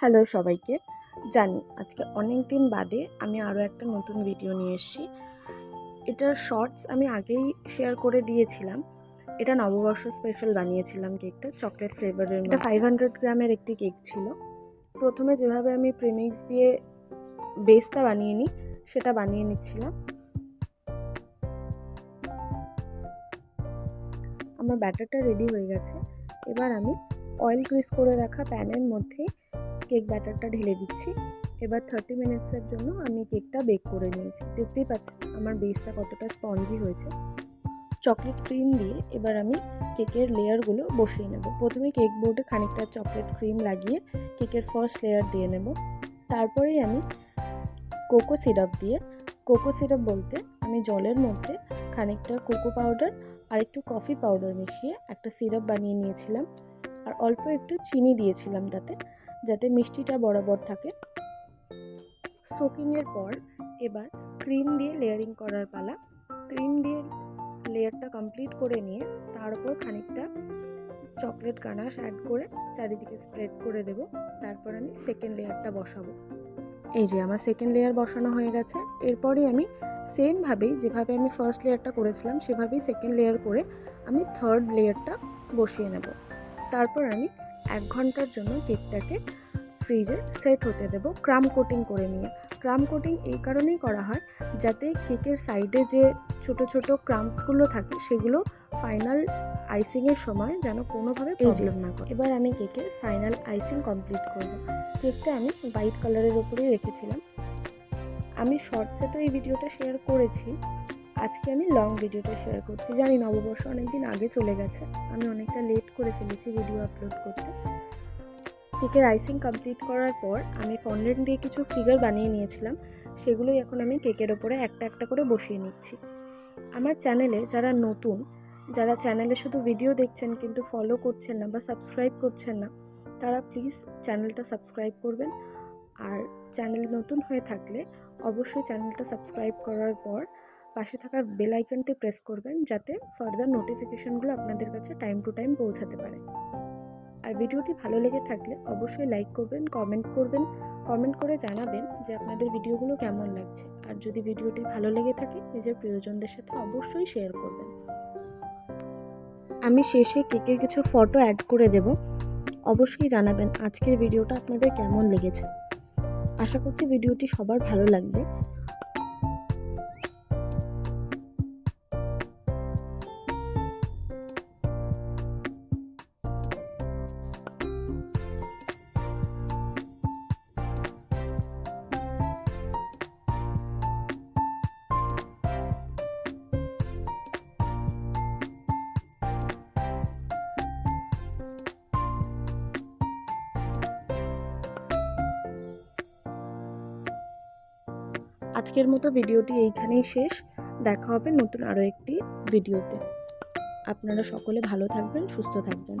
Hello সবাইকে। জানি আজকে অনেক দিন বাদে আমি আরও একটা নতুন ভিডিও নিয়ে এসেছি। এটার শর্টস আমি আগেই শেয়ার করে দিয়েছিলাম। এটা নববর্ষ স্পেশাল বানিয়েছিলাম কেকটা চকলেট ফ্লেভারের এটা ফাইভ হান্ড্রেড গ্রামের একটি কেক ছিল। প্রথমে যেভাবে আমি প্রেমিক্স দিয়ে বেসটা বানিয়ে নিই সেটা বানিয়ে নিচ্ছিলাম। আমার ব্যাটারটা রেডি হয়ে গেছে। এবার আমি অয়েল গ্রিস করে রাখা প্যানের মধ্যে কেক ব্যাটারটা ঢেলে দিচ্ছি। এবার থার্টি মিনিটসের জন্য আমি কেকটা বেক করে নিয়েছি। দেখতেই পাচ্ছেন, আমার বেসটা কতটা স্পঞ্জি হয়েছে। চকলেট ক্রিম দিয়ে এবার আমি কেকের লেয়ারগুলো বসিয়ে নেব। প্রথমে কেক বোর্ডে খানিকটা চকলেট ক্রিম লাগিয়ে কেকের ফার্স্ট লেয়ার দিয়ে নেব। তারপরেই আমি কোকো সিরাপ দিয়ে কোকো সিরাপ বলতে আমি জলের মধ্যে খানিকটা কোকো পাউডার আর একটু কফি পাউডার মিশিয়ে একটা সিরাপ বানিয়ে নিয়েছিলাম। আর অল্প একটু চিনি দিয়েছিলাম তাতে। যাতে মিষ্টিটা বরাবর থাকে। সোকিংয়ের পর এবার ক্রিম দিয়ে লেয়ারিং করার পালা। ক্রিম দিয়ে লেয়ারটা কমপ্লিট করে নিয়ে তার উপর খানিকটা চকলেট গানাশ অ্যাড করে চারিদিকে স্প্রেড করে দেব। তারপর আমি সেকেন্ড লেয়ারটা বসাবো। এই যে আমার সেকেন্ড লেয়ার বসানো হয়ে গেছে। এরপরই আমি সেমভাবেই যেভাবে আমি ফার্স্ট লেয়ারটা করেছিলাম, সেভাবেই সেকেন্ড লেয়ার করে আমি থার্ড লেয়ারটা বসিয়ে নেব। তারপর আমি এক ঘণ্টার জন্য কেকটাকে ফ্রিজে সেট হতে দেব ক্রাম কোটিং করে নিয়ে। ক্রাম কোটিং এই কারণেই করা হয় যাতে কেকের সাইডে যে ছোট ছোট ক্রাম্পসগুলো থাকে সেগুলো ফাইনাল আইসিংয়ের সময় যেন কোনোভাবে প্রবলেম না করে। এবার আমি কেকের ফাইনাল আইসিং কমপ্লিট করব। কেকটা আমি হোয়াইট কালারের ওপরেই রেখেছিলাম। আমি শর্টসে তো এই ভিডিওটা শেয়ার করেছি। আজকে আমি লং ভিডিওটা শেয়ার করছি। জানি নববর্ষ অনেকদিন আগে চলে গেছে। আমি অনেকটা লেট করে ফেলেছি ভিডিও আপলোড করতে। কেকের আইসিং কমপ্লিট করার পর আমি ফন্ডেন্ট দিয়ে কিছু ফিগার বানিয়ে নিয়েছিলাম। সেগুলোই এখন আমি কেকের ওপরে একটা একটা করে বসিয়ে নিচ্ছি। আমার চ্যানেলে যারা নতুন, যারা চ্যানেলে শুধু ভিডিও দেখছেন কিন্তু ফলো করছেন না বা সাবস্ক্রাইব করছেন না, তারা প্লিজ চ্যানেলটা সাবস্ক্রাইব করবেন। আর চ্যানেল নতুন হয়ে থাকলে অবশ্যই চ্যানেলটা সাবস্ক্রাইব করার পর পাশে থাকা বেল আইকনটি প্রেস করবেন যাতে ফার্দার নোটিফিকেশনগুলো আপনাদের কাছে টাইম টু টাইম পৌঁছাতে পারে। আর ভিডিওটি ভালো লেগে থাকলে অবশ্যই লাইক করবেন কমেন্ট করবেন কমেন্ট করে জানাবেন যে আপনাদের ভিডিওগুলো কেমন লাগছে। আর যদি ভিডিওটি ভালো লেগে থাকে, নিজের প্রিয়জনদের সাথে অবশ্যই শেয়ার করবেন। আমি শেষে কেকের কিছু ফটো অ্যাড করে দেব। অবশ্যই জানাবেন আজকের ভিডিওটা আপনাদের কেমন লেগেছে। আশা করছি ভিডিওটি সবার ভালো লাগবে। আজকের মতো ভিডিওটি এইখানেই শেষ। দেখা হবে নতুন আরও একটি ভিডিওতে। আপনারা সকলে ভালো থাকবেন, সুস্থ থাকবেন।